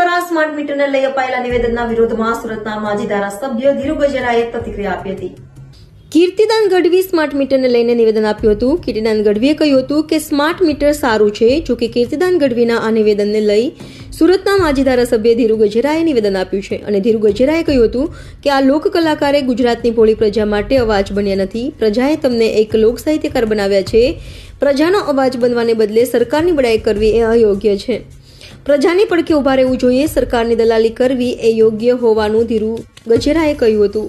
Smart મીટરને લઈ અપાયેલા નિવેદનના વિરોધમાં સુરતના માજી ધારાસભ્ય ધીરુ ગજરાએ પ્રતિક્રિયા આપી હતી. કીર્તિદાન ગઢવી સ્માર્ટ મીટરને લઈને નિવેદન આપ્યું હતું. કીર્તિદાન ગઢવીએ કહ્યું હતું કે સ્માર્ટ મીટર સારું છે, જો કે કીર્તિદાન ગઢવીના આ નિવેદનને લઈ સુરતના માજી ધારાસભ્ય ધીરુ ગજેરાએ નિવેદન આપ્યું છે. અને ધીરુ ગજેરાએ કહ્યું હતું કે આ લોક કલાકારે ગુજરાતની ભોળી પ્રજા માટે અવાજ બન્યા નથી. પ્રજાએ તમને એક લોક સાહિત્યકાર બનાવ્યા છે. પ્રજાનો અવાજ બનવાને બદલે સરકારની બડાઈ કરવી એ અયોગ્ય છે. પ્રજાની પડખે ઊભા રહેવું જોઈએ, સરકારની દલાલી કરવી એ યોગ્ય હોવાનું ધીરુ ગજેરાએ કહ્યું હતું.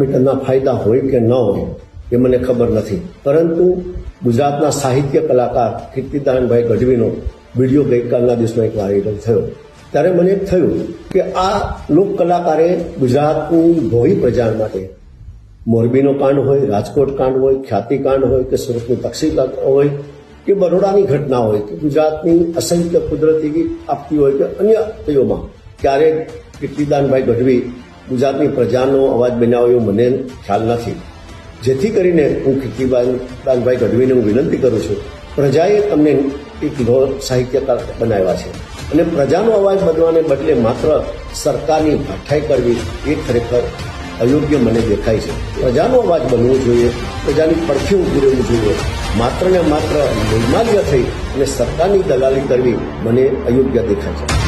મીટરના ફાયદા હોય કે ન હોય એ મને ખબર નથી. પરંતુ ગુજરાતના સાહિત્ય કલાકાર કીર્તિદાનભાઈ ગઢવીનો વીડિયો ગઈકાલના દિવસમાં એક વાયરલ થયો. ત્યારે મને થયું કે આ લોક કલાકારે ગુજરાતની ભોઈ પ્રજા માટે મોરબીનો કાંડ હોય, રાજકોટ કાંડ હોય ખ્યાતિકાંડ હોય કે સુરતની તક્ષી હોય કે બરોડાની ઘટના હોય કે ગુજરાતની અસંખ્ય કુદરતી આપતી હોય કે અન્ય તેઓમાં ક્યારેક કીર્તિદાનભાઈ ગઢવી ગુજરાતની પ્રજાનો અવાજ બનાવ્યો મને ખ્યાલ નથી. જેથી કરીને હું કીર્તિદાનભાઈ ગઢવીને હું વિનંતી કરું છું, પ્રજાએ તમને એક સાહિત્યકાર બનાવ્યા છે. અને પ્રજાનો અવાજ બનવાને બદલે માત્ર સરકારની ભાઠાઈ કરવી એ ખરેખર અયોગ્ય મને દેખાય છે. પ્રજાનો અવાજ બનવો જોઈએ, પ્રજાની પડખે રહેવું જોઈએ. માત્ર ને માત્ર નિર્માલ્ય થઈ અને સરકારની દલાલી કરવી મને અયોગ્ય દેખાય છે.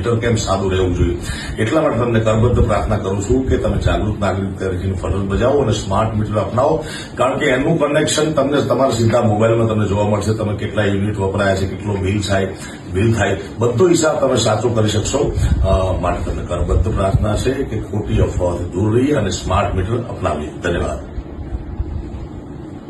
મીટર કેમ સાદું રહેવું જોઈએ? એટલા માટે તમને કરબદ્ધ પ્રાર્થના કરું છું કે તમે જાગૃત નાગરિક તરીકેની ફરજ બજાવો અને સ્માર્ટ મીટર અપનાવો. કારણ કે એનું કનેક્શન તમને તમારા સીધા મોબાઈલમાં તમને જોવા મળશે. તમે કેટલા યુનિટ વપરાયા છે, કેટલો બિલ થાય બિલ થાય, બધો હિસાબ તમે સાચો કરી શકશો. માટે તમને કરબદ્ધ પ્રાર્થના છે કે ખોટી અફવાઓથી દૂર રહીએ અને સ્માર્ટ મીટર અપનાવીએ. ધન્યવાદ.